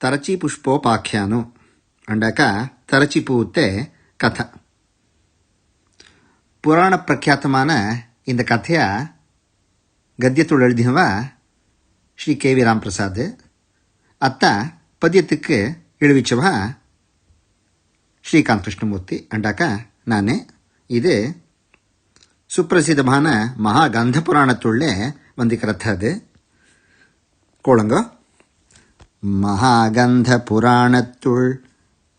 தரச்சி புஷ்போபாக்கியானு ಅಂಡಾಕ ತರಚಿಪೂತ್ತೆ ಕಥ ಪುರಾಣ ಪ್ರಖ್ಯಾತಮಾನ இந்த கதைய கத்தியத்தோடு எழுதினவ ஸ்ரீ கே வி ராம்பிரசாத் அத்த பத்தியத்துக்கு எழுவிச்சவ ஸ்ரீகாந்த் கிருஷ்ணமூர்த்தி அண்டாக்க நானே இது சுப்பிரசித்தமான மகாகந்த புராணத்துள்ளே வந்திக்கிறத அது கோளுங்க महागन्धपुराणतुल्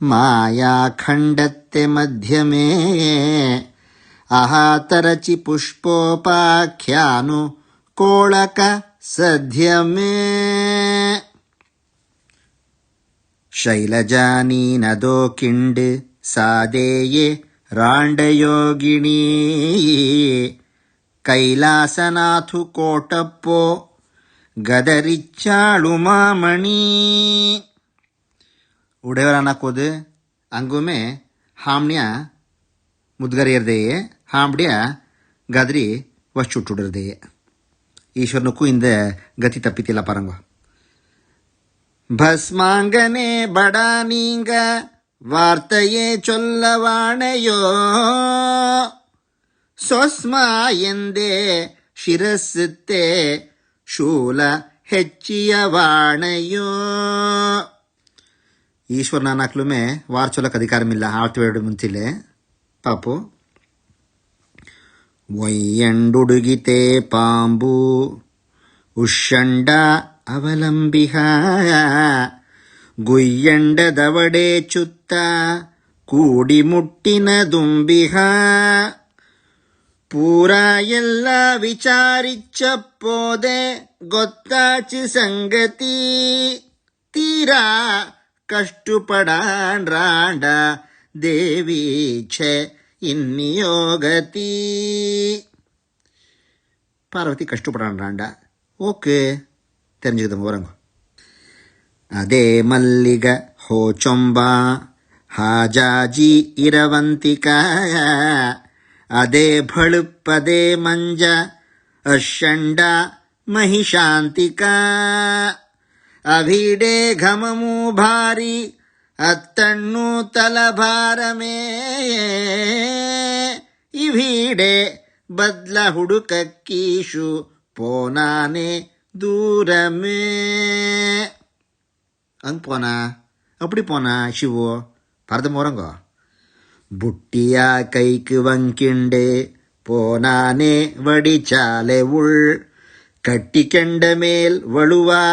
मायाखण्डत्यमध्यमे अहातरचिपुष्पोपाख्यानु कोळकसध्यमे शैलजानीनदो किण्ड् सादेये राण्डयोगिणी कैलासनाथु कोटप्पो ಗದರಿಚ್ಚಾಳು ಮಾಮಣಿ ಉಡೆಯವರನ್ನಕ್ಕೋದು ಅಂಗುಮೆ ಹಾಮ್ಣ್ಯ ಮುದ್ಗರಿಯರ್ದೆಯೇ ಹಾಂಬ್ಡ್ಯ ಗದ್ರಿ ವಶ್ಚುಟ್ಟುಡರ್ದೆಯೇ ಈಶ್ವರನಕ್ಕೂ ಇಂದ ಗತಿ ತಪ್ಪಿತಿಲ್ಲ ಪರಂಗ ಭಸ್ಮಾಂಗನೆ ಬಡಾನೀಂಗ ವಾರ್ತೆಯೇ ಚೊಲ್ಲವಾಣೆಯೋ ಸ್ವಸ್ಮ ಎಂದೇ ಶಿರಸ್ಸುತ್ತೆ ಶೂಲ ಹೆಚ್ಚಿಯ ವಾಣೆಯೋ. ಈಶ್ವರನ ನಾಕ್ಲುಮೆ ವಾರ್ಚೊಲಕ್ಕೆ ಅಧಿಕಾರಮಿಲ್ಲ ಆಳ್ತಿವೇಡು ಮುಂಚಿಲೆ. ಪಾಪು. ಒಯ್ಯಂಡುಡುಗಿತೆ ಪಾಂಬು. ಉಷಂಡ ಅವಲಂಬಿಹ. ಗುಯ್ಯಂಡದವಡೆ ಚುತ್ತ. ಕೂಡಿ ಮುಟ್ಟಿನ ದುಂಬಿಹ. பூரா எல்லா விசாரிச்ச போதே கொத்தாச்சு சங்கதி. தீரா கஷ்டுபடான்றாண்ட தேவீச்சே இந்நியோகதி பார்வதி கஷ்டப்படான்றாண்டா ஓகே தெரிஞ்சுக்கிது வரங்க அதே மல்லிக ஹோச்சொம்பா ஹாஜாஜி இரவந்திகா अदेफळ पदे मंजा अषंडा महिशांतिका अभिडे घममू भारी अत्तण्णू तलभारमे ಇಭೀಡೆ ಬದ್ಲ ಹುಡುಕಕ್ಕೀಶು ಪೋನಾನೆ ದೂರಮೇ ಅಂಗ್ ಪೋನಾ ಅಪ್ಪಡಿ ಪೋನಾ ಶಿವು ಪರದಮೋರಂಗೋ புட்டியா கைக்கு வங்கிண்டே போனானே வடிச்சாலை உள் கட்டி கெண்ட மேல் வழுவா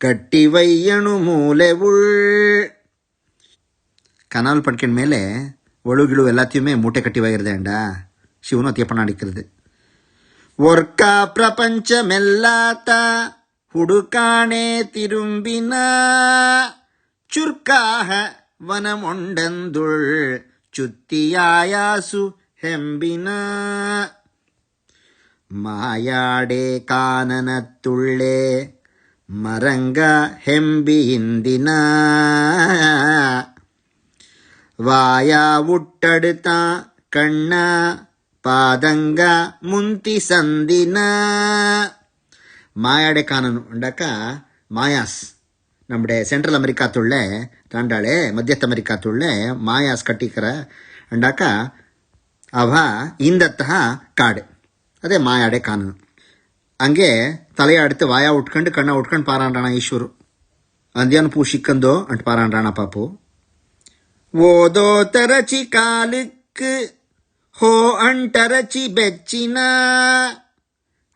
கட்டி வையணு மூலை உள் கனால் பட்கின் மேலே ஒழுகிழு எல்லாத்தையுமே மூட்டை கட்டி வைக்கிறதேண்டா சிவனும் அத்தியப்பன் அடிக்கிறது ஒர்க்கா பிரபஞ்சமெல்லாத்தா திரும்பினா ತಿರುಂಬಿನ வனம் ವನಮೊಂಡಂದುಳ್ ಚುತ್ತಿಯಾಯಾಸು ಹೆಂಬಿನ ಮಾಯಾಡೆ ಕಾನನತ್ತುಳ್ಳೆ ಮರಂಗ ಹೆಂಬಿಯಿಂದಿನ ವಾಯ ಉಟ್ಟಡುತ್ತ ಕಣ್ಣ ಪಾದಂಗ ಮುಂತಿ ಸಂದಿನ மாயாடே காணணும் உண்டாக்கா மாயாஸ் நம்முடைய சென்ட்ரல் அமெரிக்காத்துள்ள தாண்டாளே மத்தியத் அமெரிக்காத்துள்ள மாயாஸ் கட்டிக்கிற உண்டாக்கா அவ ಇಂದತ್ತಃ ಕಾಡು ಅದೇ ಮಾಯಾಡೆ ಕಾನೂನು ಹಂಗೆ ತಲೆಯಾಡ್ತು ವಾಯ ಉಟ್ಕೊಂಡು ಕಣ್ಣ ಉಟ್ಕೊಂಡು ಪಾರಾಂಡ್ರಾಣ ಈಶ್ವರು ಅಂದ್ಯಾನು ಪೂ ಸಿಕ್ಕಂದೋ ಅಂಟ್ ಪಾರಾಂಡ್ರಾಣ ಪಾಪು ಓದೋ ತರಚಿ ಕಾಲಕ್ಕೆ ಹೋ ಅಂಟರಚಿ ಬೆಚ್ಚಿನ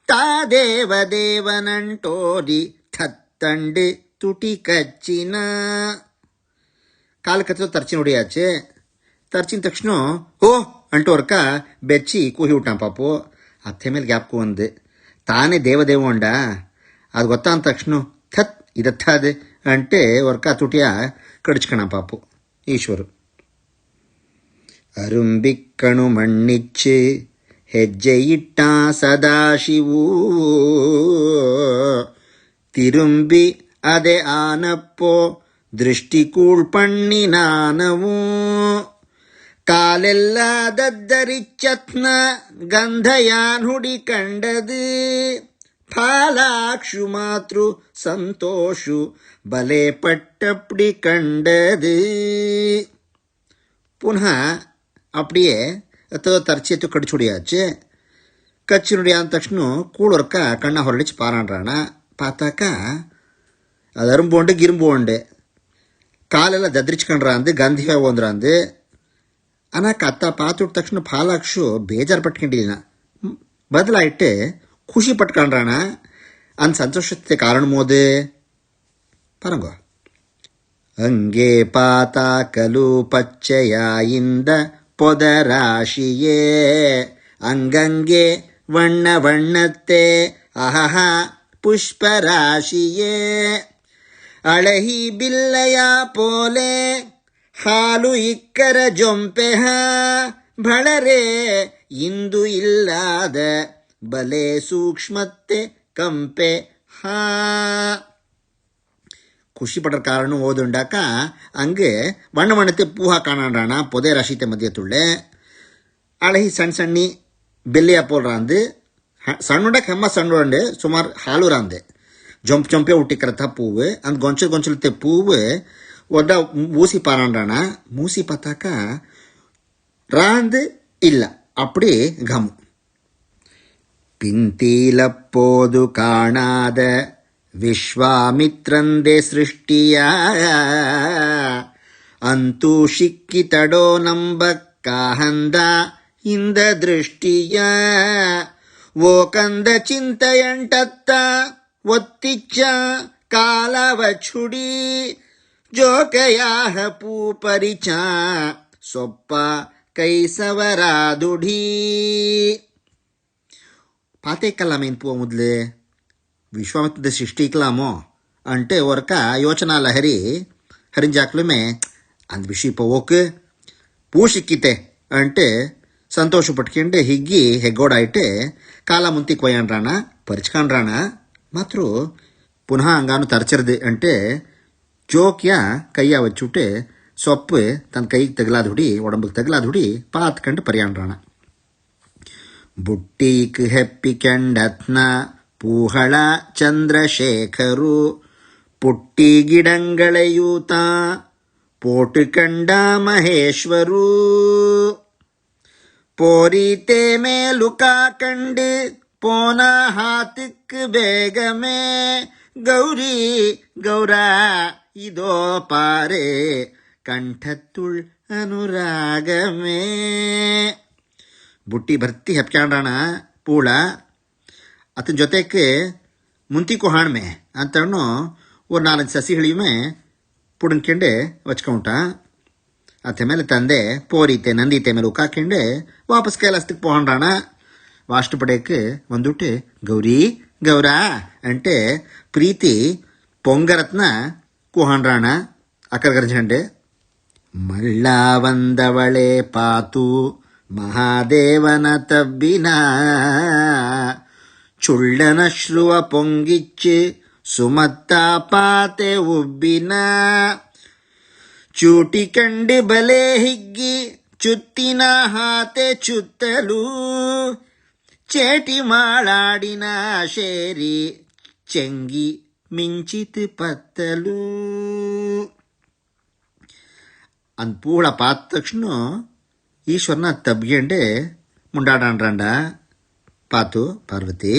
ತಾ ದೇವ ದೇವನಂಟೋರಿ தத்தண்டு துட்டி கச்சின ಕಾಲಕತ್ತದ ತರ್ಚಿನ ಹೊಡಿಯಾಚೆ ತರ್ಚಿನ ತಕ್ಷಣ ಓ ಅಂಟೋರ್ಕ ಬೆಚ್ಚಿ ಕೂಹಿ ಉಟ್ಟಾಂ ಪಾಪು ಅತ್ತೆ ಮೇಲೆ ಗ್ಯಾಪ್ಕು ಅಂದೆ ತಾನೇ ದೇವದೇವ ಅಂಡ ಅದು ಗೊತ್ತಾ ಅಂದ ತಕ್ಷಣ ಥತ್ ಇದತ್ತಾದೆ అంటే వర్క తుటియా కడుచుకణం పాపు ఈశ్వరు అరుంబిక్కణు మణిచ్చి హెజ్జెయిట్టా సదాశివు తిరుంబి అదే ఆనప్పో திருஷ்டிகூழ் பண்ணி நானவும் காலெல்ல தத்தரிச்சத்ன ಗಂಧಯಾನುಡಿ ಕಂಡದು ಫಾಲಾಕ್ಷು ಮಾತೃ ಸಂತೋಷು ಬಲೆ ಪಟ್ಟಪ್ಪಡಿ ಕಂಡದು ಪುನಃ அப்படியே ಅಥವಾ ತರ್ಚಿತ್ತು ಕಡಿಚುಡಿಯಾಚು ಕಚ್ಚಿನುಡಿ ಆದ ತಕ್ಷಣ ಕೂಳೋರ್ಕ ಕಣ್ಣ ಹೊರಳಿಚು ಪಾರಾಡ್ರಾಣ ಪಾತಾಕ ಅದು ಅರುಂಬೋಂಡು ಗಿರುಂಬೋಂಡು ಕಾಲೆಲ್ಲ ದದ್ರಿಚ್ಕೊಂಡ್ರಂದು ಗಂಧಿ ಹೋದ್ರ ಅಂದು ಅನ್ನಕ್ಕೆ ಅತ್ತ ಪಾತುಟ್ಟ ತಕ್ಷಣ ಫಾಲಾಕ್ಷು ಬೇಜಾರು ಪಟ್ಕೊಂಡಿಲ್ಲ ಬದಲಾಯಿಟ್ಟೆ ಖುಷಿ ಪಟ್ಕೊಂಡ್ರಣ ಅನ್ ಸಂತೋಷತೆ ಕಾರಣ ಮೋದೆ ಪರಂಗೋ ಅಂಗೆ ಪಾತಾಕಲು ಪಚ್ಚೆಯಾಯಿಂದ ಪೊದರಾಶಿಯೇ ಅಂಗಂಗೆ ವಣ್ಣ ವಣ್ಣತ್ತೆ ಅಹಹ ಪುಷ್ಪರಾಶಿಯೇ அழகி பில்லையா போலே ಹಾಲು ಇಕ್ಕರ ಜೊಂಪೆಹ ಬಳರೆ ಇಂದು ಇಲ್ಲಾದ ಬಲೆ ಸೂಕ್ಷ್ಮತ್ತೆ ಕಂಪೆ ಹಾ ಖುಷಿಪಡ್ರ ಕಾರಣ ಓದುಂಡಾಕ ಹಂಗೆ ಬಣ್ಣ ಬಣ್ಣತೆ ಪೂಹ ಕಾಣಾಣ ಪೊದೆ ರಾಶಿತೆ ಮಧ್ಯ ತುಳ್ಳೆ ಅಳಹಿ ಸಣ್ಣ ಸಣ್ಣಿ ಬೆಲ್ಲೆಯ ಪೋಲ್ರಾಂದು ಸಣ್ಣುಂಡ ಕೆಮ್ಮ ಸಣ್ಣುಂಡೆ ಸುಮಾರು ಹಾಲು ರಾಂದೆ ಜೊಂಪ್ ಜೊಂಪೆ ಹುಟ್ಟಿಕರತ ಪೂವು ಅಂದ್ ಗೊಂಚಲು ಗೊಂಚಲತೆ ಪೂವು ಒಡ್ಡ ಮೂಸಿ ಪಾರಾಂಡಾಣ ಮೂಸಿ ಪತಾಕ ರಾಂದು ಇಲ್ಲ அப்படி கம் பிந்தீலப்போது காணாத ವಿಶ್ವಾಮಿತ್ರಂದೆ ಸೃಷ್ಟಿಯ ಅಂತೂ ಶಿಕ್ಕಿತಡೋ ನಂಬಕ್ಕಾಹಂದ ಇಂದ ದೃಷ್ಟಿಯ ಓ ಕಂದ ಚಿಂತೆಯಂಟತ್ತ ಒತ್ತಿಚ್ಚ ಕಾಲವ ಚುಡಿ ಜೋಕಯಾಹ ಪೂಪರಿಚ ಸೊಪ್ಪ ಕೈಸವರಾದುಢೀ పాతేకల్లా మెయిన్ పువ్వు ముద్దులే విశ్వామిత్ర సృష్టికలామో అంటే ఒరక యోచనా లహరి హరింజాకులమే అందు విషయ పోవోకు పూ సిక్కితే అంటే సంతోష పట్టుకుంటే ಹಿಗ್ಗಿ ಹೆಗ್ಗೋಡಾಯಿಟ್ಟೆ ಕಾಲ ಮುಂತಿ ಕೊಯ್ಯಣ್ರಾಣ ಪರಿಚ್ಕೊಂಡ್ರಾಣ ಮಾತ್ರ ಪುನಃ ಹಂಗಾನು ತರಚರ್ದೆ అంటే ಜೋಕ್ಯ ಕೈಯ ವಚ್ಚುಟ್ಟೆ ಸೊಪ್ಪು ತನ್ನ ಕೈಗೆ ತಗಲಾದ ಹುಡಿ ಒಡಂಬಕ್ಕೆ ತಗಲಾದ ಹುಡಿ ಪಾತ್ಕಂಡು ಪರಿಯಾಂಡ್ರಾಣ ಬುಟ್ಟೀಕ್ ಹೆಪ್ಪಿಕೆಂಡತ್ನ ಪೂಹಳ ಚಂದ್ರಶೇಖರು ಪುಟ್ಟಿ ಗಿಡಂಗಳೆಯೂತ ಪೋಟು ಕಂಡ ಮಹೇಶ್ವರು போரித்தே மேலுக்கா கண்டு पुनः दिग्वेगमे ಗೌರಿ ಗೌರ ಇದೋ ಪಾರೆ ಕಂಠತ್ತುಳ್ ಅನುರಾಗಮೇ ಬುಟ್ಟಿ ಭರ್ತಿ ಹೆಪ್ಕೊಂಡೋಣ ಪೂಳ ಅತನ ಜೊತೆಗೆ ಮುಂತಿಕು ಹಾಣ್ಮೆ ಅಂತಣ್ಣು ಒಂದು ನಾಲ್ಕು ಸಸಿ ಹಿಳಿಮೆ ಪುಡನ್ಕಂಡೆ ವಚ್ಕೊಂಟ ಅತ್ತೆ ಮೇಲೆ ತಂದೆ ಪೋರಿತೆ ನಂದಿತೆ ಮೇಲೆ ಉಕ್ಕಾಕಂಡೆ ವಾಪಸ್ ಕೈಲಾಸಕ್ಕೆ ಪೋಹಣ್ಣ ವಾಷ್ಟು ಪಡೆಯೋಕ್ಕೆ ಒಂದುಟೆ ಗೌರಿ ಗೌರ ಅಂಟೆ ಪ್ರೀತಿ ಪೊಂಗರತ್ನ ಕುಹಾಂಡ್ರಾಣ ಅಕ್ಕರ್ಗರ್ಜಂಡೆ ಮಳ್ಳ ಬಂದವಳೆ ಪಾತು ಮಹಾದೇವನ ತಬ್ಬಿನ ಚುಳ್ಳನ ಶ್ರುವ ಪೊಂಗಿಚ್ಚಿ ಸುಮತ್ತ ಪಾತೆ ಉಬ್ಬಿನ ಚೂಟಿ ಕಂಡಿ ಬಲೆ ಹಿಗ್ಗಿ ಚುತ್ತಿನ ಹಾತೆ ಚುತ್ತಲೂ చేటిమాళాడిన శేరి చెంగి మించితి పత్తలు ಅಂದ್ಪೂಳ ಪಾದ ತಕ್ಷಣ ಈಶ್ವರನ ತಬ್ಗೆಂಡೆ ಮುಂಡಾಡಾಂಡ್ರಂಡ ಪಾತು ಪಾರ್ವತಿ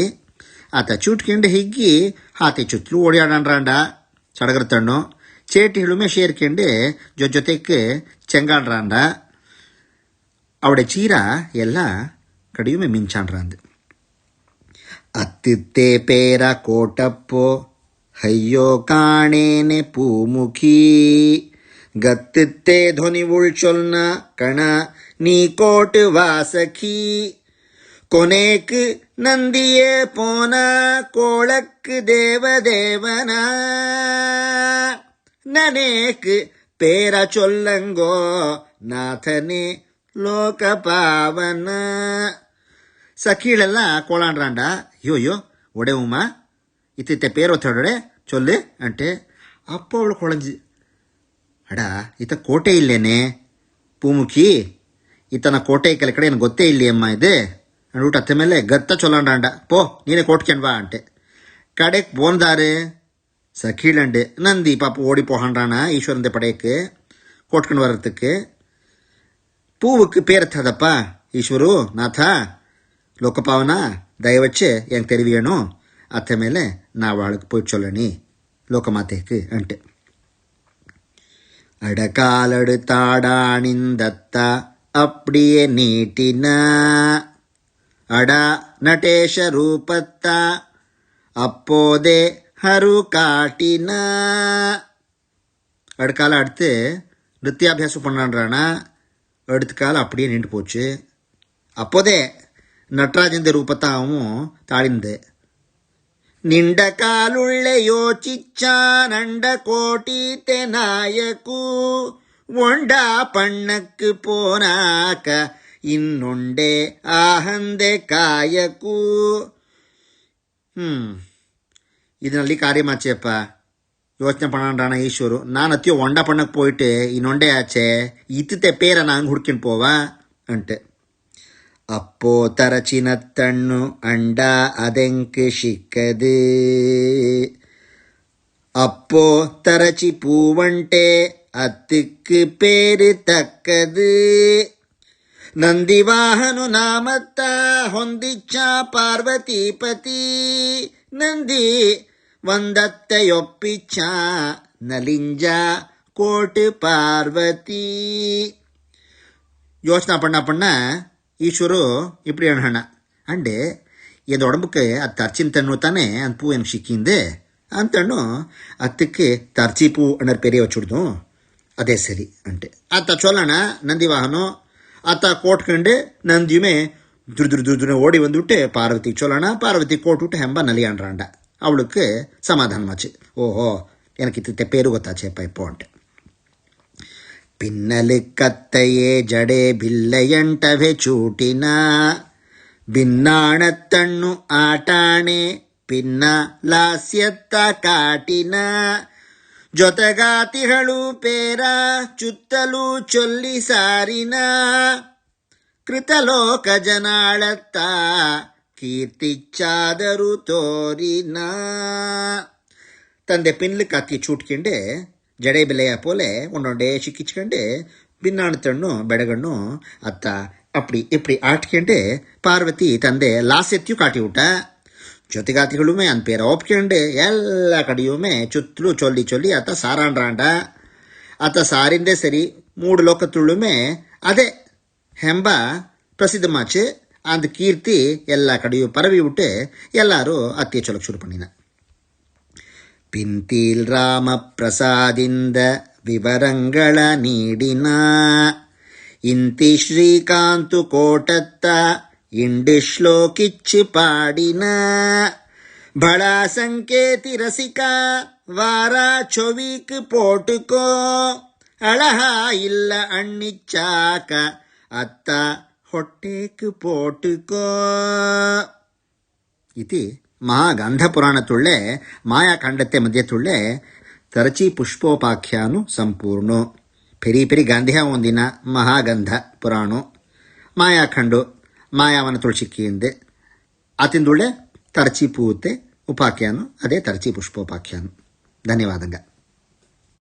ಆತ ಚುಟ್ಕೊಂಡೆ ಹಿಗ್ಗಿ ಆತ ಚುತ್ತಲೂ ಓಡಿಯಾಡಾಂಡ್ರಂಡ ಸಡಗರ ತಣ್ಣು ಚೇಟಿ ಹಿಳುಮೆ ಸೇರ್ಕೊಂಡೆ ಜೊ ಜೊತೆಗೆ ಚೆಂಗಾಡ್ರಾಂಡ ಅವಡೆ ಚೀರ ಎಲ್ಲ கடியுமே மிஞ்சான்றாந்து ಅತ್ತಿತ್ತೆ ಪೇರ ಕೋಟಪ್ಪೋ ಅಯ್ಯೋ ಕಾಣೇನೆ ಪೂಮುಖಿ ಗತ್ತಿತ್ತೆ ಧ್ವನಿ ಉಳ್ಚೊಲ್ನ ಕಣ ನೀ ಕೋಟ್ ವಾಸಖಿ ಕೊನೇಕ್ ನಂದಿಯೇ ಪೋನ ಕೋಳಕ್ ದೇವದೇವನ ನನೇಕ್ ಪೇರ ಚೊಲ್ಲಂಗೋ ನಾಥನೇ ಲೋಕಪಾವನ ಸಖೀಳೆಲ್ಲ ಕೋಳಾಂಡ್ರಾಂಡ ಅಯ್ಯೋಯ್ಯೋ ಒಡೆ ಉಮ್ಮ ಇತ್ತಿತ್ತೆ ಪೇರೊತ್ತೊಡೊಡೆ ಚೊಲ್ಲು ಅಂಟೆ ಅಪ್ಪ ಅವಳು ಕೊಳಂಜಿ ಅಡ ಈತ ಕೋಟೆ ಇಲ್ಲೇನೆ ಪೂಮುಖಿ ಈತನ ಕೋಟೆ ಕೆಲ ಕಡೆ ಏನು ಗೊತ್ತೇ ಇಲ್ಲಿ ಅಮ್ಮ ಇದೆ ಅಂದ್ಬಿಟ್ಟು ಅತ್ತೆ ಮೇಲೆ ಗತ್ತ ಚೊಲಾಂಡ ಪೋ ನೀನೇ ಕೋಟ್ಕೊಂಡ್ವಾ ಅಂಟೆ ಕಡೆಗೆ ಬೋನ್ದಾರೆ சகீழண்டு நந்தி பாப்பு ஓடி போகான்றானா ஈஸ்வரந்த படைக்கு கோட்கன் வர்றதுக்கு பூவுக்கு பேர் ததப்பா ஈஸ்வரு நாதா ಲೋಕಪಾವನ ದಯವಚ್ಚೆ ಹೆಂಗೆ ತೆರಿವೇನೋ ಅತ್ತ ಮೇಲೆ ನಾವು ಆಳಕ್ಕೆ ಪೋಯ್ ಚೊಲ್ಲಣಿ ಲೋಕಮಾತೆಗೆ ಅಂಟೆ ಅಡಕಾಲಡು ತಾಡಾಣಿಂದತ್ತ அப்படியே நீட்டினா. அடா நடேஷ ரூபத்தா அப்போதே ஹரு காட்டினா. அடுக்கால அடுத்து நித்தியாபியாசம் பண்ணான்றானா அடுத்த கால அப்படியே நின்று போச்சு. அப்போதே ನಟರಾಜಂದ ರೂಪತಾವು ತಾಳಿಂದೆ ನಿಂಡ ಕಾಲುಳ್ಳೆ ಯೋಚಿಚ್ಚ ನಂಡ ಕೋಟಿ ತೆನಾಯಕು ஒண்ட பண்ணக்கு போனாக்க இன்னொண்டே ஆஹந்தே காயக்கு ಹ್ಮ್ ಇದರಲ್ಲಿ ಕಾರ್ಯಮಾಚೆಯಪ್ಪ ಯೋಚನೆ பண்ணான்றான ஈஸ்வரு நான் அத்தியோ ஒண்டா பண்ணக்கு போயிட்டு இன்னொண்டே ஆச்சே இத்துte பேரை நான் ಹುಡ್ಕೊಂಡು போவா ಅಂಟೆ அப்போ தரச்சினத்தண்ணு அண்டா அதெங்கு சிக்கது? அப்போ தரச்சி பூவண்டே அத்துக்கு பேரு தக்கது. நந்திவாகனு நாமத்தா ஹொந்திச்சா பார்வதி பதி நந்தி வந்தத்தையொப்பிச்சா நலிஞ்சா கோட்டு பார்வதி. யோசனை பண்ண பண்ண ஈஸ்வரு இப்படி அண்ணா அண்டு இந்த உடம்புக்கு அது தர்ச்சின் தண்ணு தானே அந்த பூ எனக்கு சிக்கிந்து அந்த தண்ணு அத்துக்கு தர்ச்சி பூ அண்ணர் பெரிய வச்சுடுதும் ಅದೇ ಸರಿ ಅಂಟೆ ಆತ ಚೊಲ್ಲಣ ನಂದಿ ವಾಹನ ಆತ ಕೋಟ್ಕಂಡು ನಂದಿಯುಮೆ ದುರ್ ದುರ್ ದುರ್ ದುರ್ ஓடி வந்துவிட்டு பார்வதி சொல்லனா பார்வதி கோட்டுவிட்டு ஹெம்பா நலியாண்டாண்ட அவளுக்கு சமாதானமாச்சு ஓஹோ எனக்கு இது பேரு ಗೊತ್ತಾಚೆಪ್ಪ இப்போ பின்னலுக்கத்தையே ஜடே பில்லையண்டவை சூட்டினா பின்னாணத்தண்ணு ஆಟಾಣೆ ಪಿನ್ನ ಲಾಸ್ಯತ್ತ ಕಾಟಿನ ಜೊತೆಗಾತಿಗಳು ಪೇರ ಚುತ್ತಲು ಚೊಲ್ಲಿ ಸಾರಿನ ಕೃತಲೋಕ ಜನಾಳತ್ತ ಕೀರ್ತಿಚ್ಚಾದರು ತೋರಿನ ತಂದೆ ಪಿನ್ಲು ಕತ್ತಿ ಚೂಟ್ಕಿಂಡೆ ಜಡೆ ಬೆಲೆಯ ಪೋಲೆ ಒಂದೊಂಡೆ சிக்கிச்சுக்கண்டு பின்னாணு தண்ணு பெடகண்ணு அத்தா அப்படி இப்படி ஆட்டிக்கண்டு பார்வதி ತಂದೆ ಲಾಸ್ಯತ್ಯು ಕಾಟಿ ಊಟ ಜೊತೆಗಾತಿಗಳುಮೆ அந்த பேரை ಒಪ್ಕೊಂಡು ಎಲ್ಲ ಕಡೆಯುಮೆ ಚುತ್ತಲು ಚೊಲ್ಲಿ ಚೊಲ್ಲಿ ಆತ ಸಾರಾಂಡ್ರಾಂಡ ಆತ ಸಾರಿಂದೇ ಸರಿ ಮೂಡು ಲೋಕತ್ತುಳ್ಳುಮೆ ಅದೇ ಹೆಂಬ ಪ್ರಸಿದ್ಧಮಾಚು அந்த கீர்த்தி எல்லா கடையும் பரவி விட்டு எல்லாரும் அத்திய சொல்ல ಶುರು பண்ணின ಪಿಂತೀಲ್ ರಾಮ ಪ್ರಸಾದಿಂದ ವಿವರಂಗಳ ನೀಡಿನ ಇಂತಿ ಶ್ರೀಕಾಂತು ಕೋಟತ್ತ ಇಂಡು ಶ್ಲೋಕಿಚ್ಚು ಪಾಡಿನ ಬಳ ಸಂಕೇತಿ ರಸಿಕ ವಾರ ಚೊವೀಕ್ ಪೋಟುಕೋ ಅಳಹ ಇಲ್ಲ ಅಣ್ಣಿಚ್ಚಾಕ ಅತ್ತ ಹೊಟ್ಟೇಕ್ ಪೋಟುಕೋ ಇತಿ ಮಹಾಗಂಧಪುರಾಣತುಳ್ಳೆ ಮಾಯಾಖಂಡತೆ ಮಧ್ಯತುಳ್ಳೆ ತರಚಿ ಪುಷ್ಪೋಪಾಖ್ಯಾನು ಸಂಪೂರ್ಣ. ಪೆರಿ ಪೆರಿ ಗಾಂಧಿಯ ಒಂದಿನ ಮಹಾಗಂಧ ಪುರಾಣು ಮಾಯಾಖಂಡು ಮಾಯಾವನ ತುಳಸಿಕ್ಕಿಂದೆ ಆತಿಂದುಳ್ಳೆ ತರಚಿ ಪೂತೆ ಉಪಾಖ್ಯಾನು, ಅದೇ ತರಚಿ ಪುಷ್ಪೋಪಾಖ್ಯಾನು ಧನ್ಯವಾದಂಗ